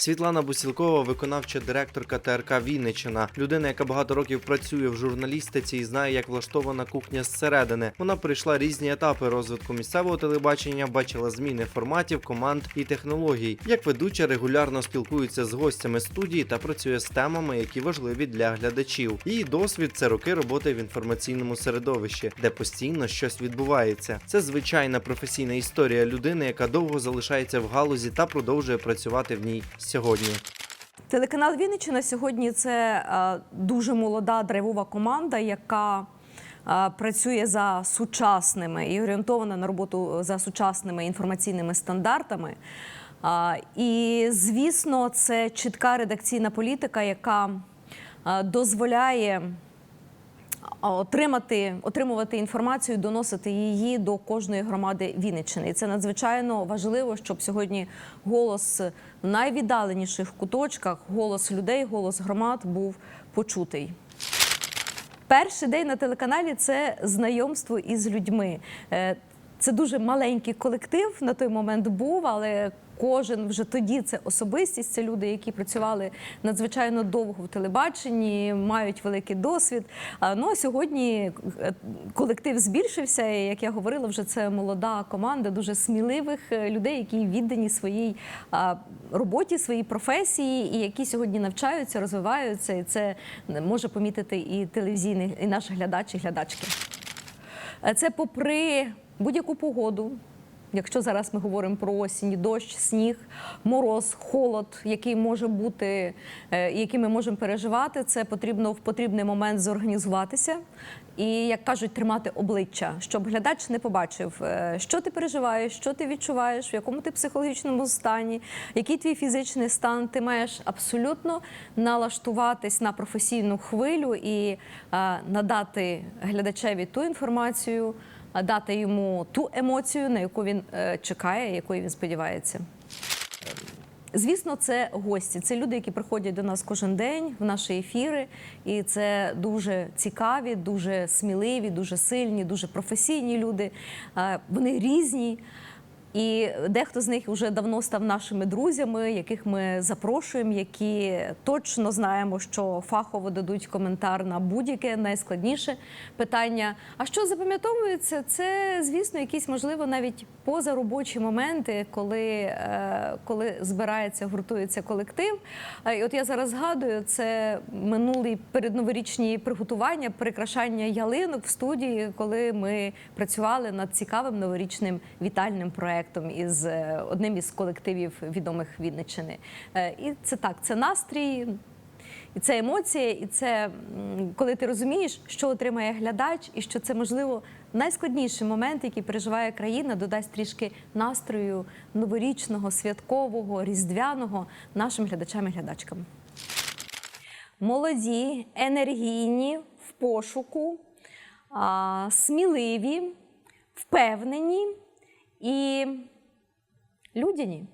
Світлана Бусілкова, виконавча директорка ТРК Вінниччина, людина, яка багато років працює в журналістиці і знає, як влаштована кухня зсередини. Вона пройшла різні етапи розвитку місцевого телебачення, бачила зміни форматів, команд і технологій. Як ведуча регулярно спілкується з гостями студії та працює з темами, які важливі для глядачів. Її досвід це роки роботи в інформаційному середовищі, де постійно щось відбувається. Це звичайна професійна історія людини, яка довго залишається в галузі та продовжує працювати в ній сьогодні. Телеканал Вінниччина сьогодні це е, дуже молода драйвова команда, яка е, працює за сучасними і орієнтована на роботу за сучасними інформаційними стандартами. І, звісно, це чітка редакційна політика, яка е, дозволяє отримати, отримувати інформацію, доносити її до кожної громади Вінниччини. І це надзвичайно важливо, щоб сьогодні голос в найвіддаленіших куточках, голос людей, голос громад був почутий. Перший день на телеканалі це знайомство із людьми. Це дуже маленький колектив на той момент був, але кожен вже тоді це особистість. Це люди, які працювали надзвичайно довго в телебаченні, мають великий досвід. Ну а сьогодні е, колектив збільшився. І як я говорила, вже це молода команда дуже сміливих е, людей, які віддані своїй роботі, своїй професії, і які сьогодні навчаються, розвиваються. І це може помітити і телевізійний, і наш глядач, і глядачки. Е, Це попри будь-яку погоду. Якщо зараз ми говоримо про осінь, дощ, сніг, мороз, холод, який може бути, е, який ми можемо переживати, це потрібно в потрібний момент зорганізуватися і, як кажуть, тримати обличчя, щоб глядач не побачив, е, що ти переживаєш, що ти відчуваєш, в якому ти психологічному стані, який твій фізичний стан. Ти маєш абсолютно налаштуватись на професійну хвилю і е, надати глядачеві ту інформацію дати йому ту емоцію, на яку він е, чекає, якої він сподівається. Звісно, це гості. Це люди, які приходять до нас кожен день в наші ефіри, і це дуже цікаві, дуже сміливі, дуже сильні, дуже професійні люди. Е, Вони різні. І дехто з них вже давно став нашими друзями, яких ми запрошуємо, які точно знаємо, що фахово дадуть коментар на будь-яке найскладніше питання. А що запам'ятовується, це звісно, якісь можливо навіть позаробочі моменти, коли, е, коли збирається, гуртується колектив. І от я зараз згадую, це минулі передноворічні приготування, прикрашання ялинок в студії, коли ми працювали над цікавим новорічним вітальним проектом із е, одним із колективів відомих Вінниччини. Е, І це так, це настрій. І це емоція, і це коли ти розумієш, що отримає глядач, і що це можливо найскладніший момент, який переживає країна, додасть трішки настрою новорічного, святкового, різдвяного нашим глядачам і глядачкам. Молоді, енергійні, в пошуку, сміливі, впевнені і людяні.